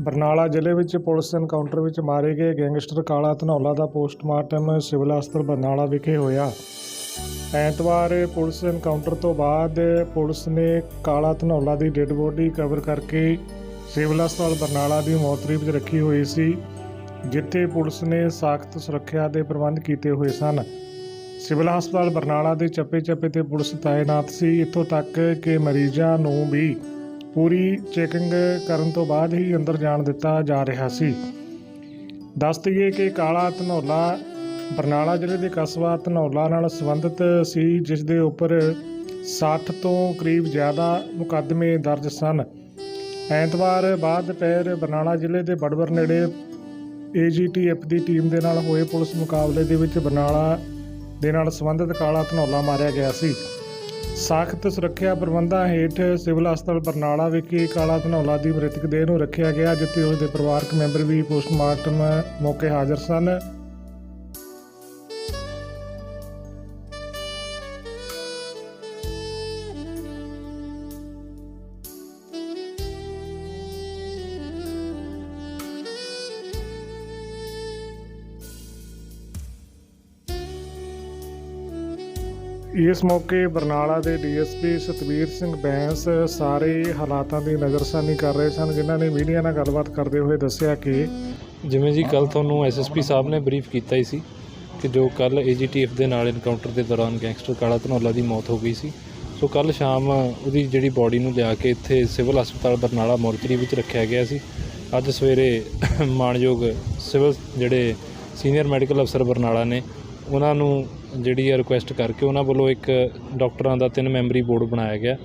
ਬਰਨਾਲਾ ਜ਼ਿਲ੍ਹੇ ਵਿੱਚ police encounter ਵਿੱਚ ਮਾਰੇ ਗਏ ਗੈਂਗਸਟਰ ਕਾਲਾ ਧਨੌਲਾ ਦਾ ਪੋਸਟਮਾਰਟਮ ਸਿਵਲ ਹਸਪਤਾਲ ਬਰਨਾਲਾ ਵਿਖੇ ਹੋਇਆ। ਐਤਵਾਰ ਪੁਲਿਸ ਐਨਕਾਊਂਟਰ ਤੋਂ ਬਾਅਦ ਪੁਲਿਸ ਨੇ ਕਾਲਾ ਧਨੌਲਾ ਦੀ ਡੈੱਡ ਬੋਡੀ ਕਵਰ ਕਰਕੇ ਸਿਵਲ ਹਸਪਤਾਲ ਬਰਨਾਲਾ ਦੀ ਮੋਰਚਰੀ ਵਿੱਚ ਰੱਖੀ ਹੋਈ ਸੀ, ਜਿੱਥੇ ਪੁਲਿਸ ਨੇ ਸਾਖਤ ਸੁਰੱਖਿਆ ਦੇ ਪ੍ਰਬੰਧ ਕੀਤੇ ਹੋਏ ਸਨ। ਸਿਵਲ ਹਸਪਤਾਲ ਬਰਨਾਲਾ ਦੇ ਚੱਪੇ-ਚੱਪੇ ਤੇ ਪੁਲਿਸ ਤਾਇਨਾਤ ਸੀ। ਇੱਥੋਂ ਤੱਕ ਕਿ ਮਰੀਜ਼ਾਂ ਨੂੰ ਵੀ ਪੂਰੀ ਚੈਕਿੰਗ ਕਰਨ ਤੋਂ ਬਾਅਦ ਹੀ ਅੰਦਰ ਜਾਣ ਦਿੱਤਾ ਜਾ ਰਿਹਾ ਸੀ। ਦੱਸ ਦਈਏ ਕਿ ਕਾਲਾ ਧਨੌਲਾ ਬਰਨਾਲਾ ਜ਼ਿਲ੍ਹੇ ਦੇ ਕਸਬਾ ਧਨੌਲਾ ਨਾਲ ਸੰਬੰਧਿਤ ਸੀ, ਜਿਸ ਦੇ ਉੱਪਰ 60 ਤੋਂ ਕਰੀਬ ਜ਼ਿਆਦਾ ਮੁਕੱਦਮੇ ਦਰਜ ਸਨ। ਐਤਵਾਰ ਬਾਅਦ ਦੁਪਹਿਰ ਬਰਨਾਲਾ ਜ਼ਿਲ੍ਹੇ ਦੇ ਬੜਵਰ ਨੇੜੇ ਏਜੀਟੀਐਫ ਦੀ ਟੀਮ ਦੇ ਨਾਲ ਹੋਏ ਪੁਲਿਸ ਮੁਕਾਬਲੇ ਦੇ ਵਿੱਚ ਬਰਨਾਲਾ ਦੇ ਨਾਲ ਸੰਬੰਧਿਤ ਕਾਲਾ ਧਨੌਲਾ ਮਾਰਿਆ ਗਿਆ ਸੀ। ਸਾਖਤ ਸੁਰੱਖਿਆ ਪ੍ਰਬੰਧਾਂ ਹੇਠ ਸਿਵਲ ਹਸਪਤਾਲ ਬਰਨਾਲਾ ਵਿਖੇ ਕਾਲਾ ਧਨੌਲਾ ਦੀ ਮ੍ਰਿਤਕ ਦੇਹ ਨੂੰ ਰੱਖਿਆ ਗਿਆ, ਜਿੱਥੇ ਉਸ ਦੇ ਪਰਿਵਾਰਕ ਮੈਂਬਰ ਵੀ ਪੋਸਟਮਾਰਟਮ ਮੌਕੇ ਹਾਜ਼ਰ ਸਨ। ਇਸ ਮੌਕੇ ਬਰਨਾਲਾ ਦੇ ਡੀਐਸਪੀ ਸਤਵੀਰ ਸਿੰਘ ਬੈਂਸ ਸਾਰੇ ਹਾਲਾਤਾਂ ਦੀ ਨਜ਼ਰਸਾਨੀ ਕਰ ਰਹੇ ਸਨ, ਜਿਨ੍ਹਾਂ ਨੇ ਮੀਡੀਆ ਨਾਲ ਗੱਲਬਾਤ ਕਰਦੇ ਹੋਏ ਦੱਸਿਆ ਕਿ ਜਿਵੇਂ ਜੀ ਕੱਲ ਤੁਹਾਨੂੰ ਐਸਐਸਪੀ ਸਾਹਿਬ ਨੇ ਬਰੀਫ ਕੀਤਾ ਹੀ ਸੀ ਕਿ ਜੋ ਕੱਲ ਏਜੀਟੀਐਫ ਦੇ ਨਾਲ ਇਨਕਾਊਂਟਰ ਦੇ ਦੌਰਾਨ ਗੈਂਗਸਟਰ ਕਾਲਾ ਧਨੌਲਾ ਦੀ ਮੌਤ ਹੋ ਗਈ ਸੀ। ਸੋ ਕੱਲ ਸ਼ਾਮ ਉਹਦੀ ਜਿਹੜੀ ਬਾਡੀ ਨੂੰ ਲਿਆ ਕੇ ਇੱਥੇ ਸਿਵਲ ਹਸਪਤਾਲ ਬਰਨਾਲਾ ਮੋਰਚਰੀ ਵਿੱਚ ਰੱਖਿਆ ਗਿਆ ਸੀ। ਅੱਜ ਸਵੇਰੇ ਮਾਣਯੋਗ ਸਿਵਲ ਜਿਹੜੇ ਸੀਨੀਅਰ ਮੈਡੀਕਲ ਅਫਸਰ ਬਰਨਾਲਾ ਨੇ ਉਹਨਾਂ ਨੂੰ ਜਿਹੜੀ ਹੈ ਰਿਕੁਐਸਟ ਕਰਕੇ ਉਹਨਾਂ ਵੱਲੋਂ ਇੱਕ ਡਾਕਟਰਾਂ ਦਾ ਤਿੰਨ ਮੈਂਬਰੀ ਬੋਰਡ ਬਣਾਇਆ ਗਿਆ,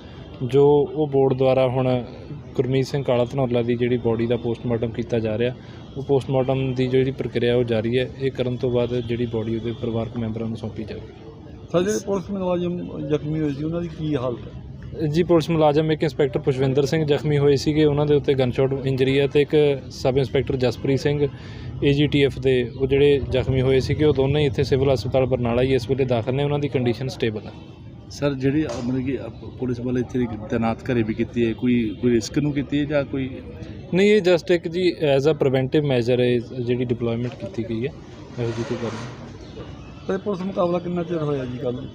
ਜੋ ਉਹ ਬੋਰਡ ਦੁਆਰਾ ਹੁਣ ਗੁਰਮੀਤ ਸਿੰਘ ਕਾਲਾ ਧਨੌਲਾ ਦੀ ਜਿਹੜੀ ਬੋਡੀ ਦਾ ਪੋਸਟਮਾਰਟਮ ਕੀਤਾ ਜਾ ਰਿਹਾ। ਉਹ ਪੋਸਟਮਾਰਟਮ ਦੀ ਜਿਹੜੀ ਪ੍ਰਕਿਰਿਆ ਉਹ ਜਾਰੀ ਹੈ, ਇਹ ਕਰਨ ਤੋਂ ਬਾਅਦ ਜਿਹੜੀ ਬੋਡੀ ਉਹਦੇ ਪਰਿਵਾਰਕ ਮੈਂਬਰਾਂ ਨੂੰ ਸੌਂਪੀ ਜਾਵੇਗੀ। ਸਰ, ਜਿਹੜੇ ਪੁਲਿਸ ਮੁਲਾਜ਼ਮ ਜ਼ਖਮੀ ਹੋਏ ਸੀ, ਉਹਨਾਂ ਦੀ ਕੀ ਹਾਲਤ ਹੈ? ਜੀ ਪੁਲਿਸ ਮੁਲਾਜ਼ਮ ਇੱਕ ਇੰਸਪੈਕਟਰ ਪੁਸ਼ਵਿੰਦਰ ਸਿੰਘ ਜ਼ਖਮੀ ਹੋਏ ਸੀਗੇ। ਉਹਨਾਂ ਦੇ ਉੱਤੇ ਗਨਸ਼ਾਟ ਇੰਜਰੀ ਹੈ ਤੇ ਇੱਕ sub inspector Jaspreet Singh AGTF ਦੇ ਉਹ ਜਿਹੜੇ ਜ਼ਖਮੀ ਹੋਏ ਸੀਗੇ ਉਹ ਦੋਨੇ ਹੀ ਇੱਥੇ ਸਿਵਲ ਹਸਪਤਾਲ ਬਰਨਾਲਾ ਹੀ ਇਸ ਵੇਲੇ ਦਾਖਲ ਨੇ। ਉਹਨਾਂ ਦੀ ਕੰਡੀਸ਼ਨ ਸਟੇਬਲ ਹੈ। ਸਰ ਜਿਹੜੀ ਮਤਲਬ ਕਿ ਪੁਲਿਸ ਵਾਲੇ ਇੱਥੇ ਤੈਨਾਤ ਘਰੇ ਵੀ ਕੀਤੀ ਹੈ ਕੋਈ ਕੋਈ ਰਿਸਕ ਨੂੰ ਕੀਤੀ ਹੈ ਜਾਂ ਕੋਈ? ਨਹੀਂ ਇਹ ਜਸਟ ਇੱਕ ਜੀ ਐਜ਼ ਅ ਪ੍ਰੀਵੈਂਟਿਵ ਮੈਜਰ ਹੈ ਜਿਹੜੀ ਡਿਪਲੋਇਮੈਂਟ ਕੀਤੀ ਗਈ ਹੈ। ਇਹੋ ਜਿਹੀ ਕੋਈ ਗੱਲ ਨਹੀਂ। ਤੇ ਪੁਲਿਸ ਮੁਕਾਬਲਾ ਕਿੰਨਾ ਚਿਰ ਹੋਇਆ ਜੀ ਕੱਲ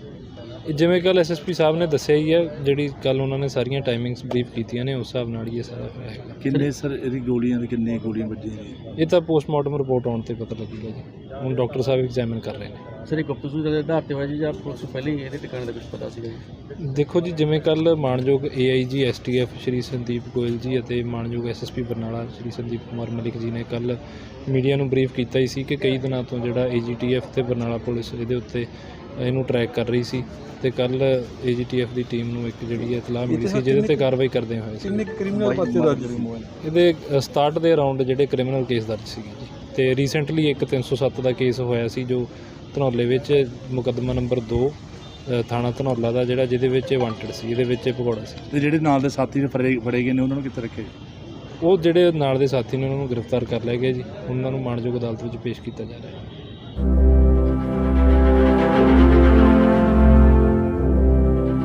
ਜਿਵੇਂ ਕੱਲ ਐਸਐਸਪੀ ਸਾਹਿਬ ਨੇ ਦੱਸਿਆ ਹੀ ਹੈ ਜਿਹੜੀ ਕੱਲ ਉਹਨਾਂ ਨੇ ਸਾਰੀਆਂ ਟਾਈਮਿੰਗਸ ਬਰੀਫ ਕੀਤੀਆਂ ਨੇ ਉਸ ਹਿਸਾਬ ਨਾਲ ਹੀ ਇਹ ਸਾਰਾ ਹੋਇਆ ਹੈਗਾ। ਕਿੰਨੇ ਸਰ ਇਹਦੀ ਗੋਲੀਆਂ ਦੇ ਕਿੰਨੇ ਗੋਲੀਆਂ ਵੱਜੀਆਂ ਨੇ? ਇਹ ਤਾਂ ਪੋਸਟਮਾਰਟਮ ਰਿਪੋਰਟ ਆਉਣ ਤੇ ਪਤਾ ਲੱਗੇਗਾ ਜੀ। ਹੁਣ ਡਾਕਟਰ ਸਾਹਿਬ ਐਗਜ਼ਾਮਿਨ ਕਰ ਰਹੇ ਨੇ। ਸਰ ਇਹ ਗੁਪਤ ਸੂਚਨਾ ਦੇ ਆਧਾਰ ਤੇ ਹੋਇਆ ਜੀ ਜਾਂ ਪੁਲਿਸ ਨੂੰ ਪਹਿਲਾਂ ਹੀ ਇਹਦੇ ਟਿਕਾਣੇ ਦਾ ਕੁਝ ਪਤਾ ਸੀਗਾ ਜੀ? ਦੇਖੋ ਜੀ ਜਿਵੇਂ ਕੱਲ ਮਾਨਯੋਗ ਏਆਈਜੀ ਐਸਟੀਐਫ ਸ਼੍ਰੀ ਸੰਦੀਪ ਗੋਇਲ ਜੀ ਅਤੇ ਮਾਨਯੋਗ ਐਸਐਸਪੀ ਬਰਨਾਲਾ ਸ਼੍ਰੀ ਸੰਦੀਪ ਕੁਮਾਰ ਮਲਿਕ ਜੀ ਨੇ ਕੱਲ ਮੀਡੀਆ ਨੂੰ ਬਰੀਫ ਕੀਤਾ ਹੀ ਸੀ ਕਿ ਕਈ ਦਿਨਾਂ ਤੋਂ ਜਿਹੜਾ ਏਜੀਟੀਐਫ ਤੇ ਬਰਨਾਲਾ ਪੁਲਿਸ ਇਹਦੇ ਉੱਤੇ ਇਹਨੂੰ ਟਰੈਕ ਕਰ ਰਹੀ ਸੀ ਤੇ ਕੱਲ ਏਜੀਟੀਐਫ ਦੀ ਟੀਮ ਨੂੰ ਇੱਕ ਜਿਹੜੀ ਇਤਲਾਹ ਮਿਲੀ ਸੀ ਜਿਹਦੇ ਤੇ ਕਾਰਵਾਈ ਕਰਦੇ ਹੋਏ ਸੀ। ਕਿੰਨੇ ਕ੍ਰਿਮੀਨਲ ਪਰਚੇ ਦਰਜ ਨੇ ਇਹਦੇ 67 ਦੇ ਅਰਾਊਂਡ ਜਿਹੜੇ ਕ੍ਰਿਮੀਨਲ ਕੇਸ ਦਰਜ ਸੀਗੇ ਜੀ। ਤੇ ਰੀਸੈਂਟਲੀ ਇੱਕ 307 ਦਾ ਕੇਸ ਹੋਇਆ ਸੀ ਜੋ ਧਨੌਲੇ ਵਿੱਚ ਮੁਕੱਦਮਾ ਨੰਬਰ 2 ਥਾਣਾ ਧਨੌਲਾ ਦਾ ਜਿਹੜਾ ਜਿਹਦੇ ਵਿੱਚ ਇਹ ਵਾਂਟਡ ਸੀ ਇਹਦੇ ਵਿੱਚ ਇਹ ਭਗੌੜਾ ਸੀ। ਤੇ ਜਿਹੜੇ ਨਾਲ ਦੇ ਸਾਥੀ ਨੇ ਫੜੇ ਫੜੇ ਗਏ ਨੇ ਉਹਨਾਂ ਨੂੰ ਕਿੱਥੇ ਰੱਖੇ ਉਹ ਜਿਹੜੇ ਨਾਲ ਦੇ ਸਾਥੀ ਨੇ ਉਹਨਾਂ ਨੂੰ ਗ੍ਰਿਫਤਾਰ ਕਰ ਲਿਆ ਗਿਆ ਜੀ। ਉਹਨਾਂ ਨੂੰ ਮਾਣਯੋਗ ਅਦਾਲਤ ਵਿੱਚ ਪੇਸ਼ ਕੀਤਾ ਜਾ ਰਿਹਾ ਹੈ।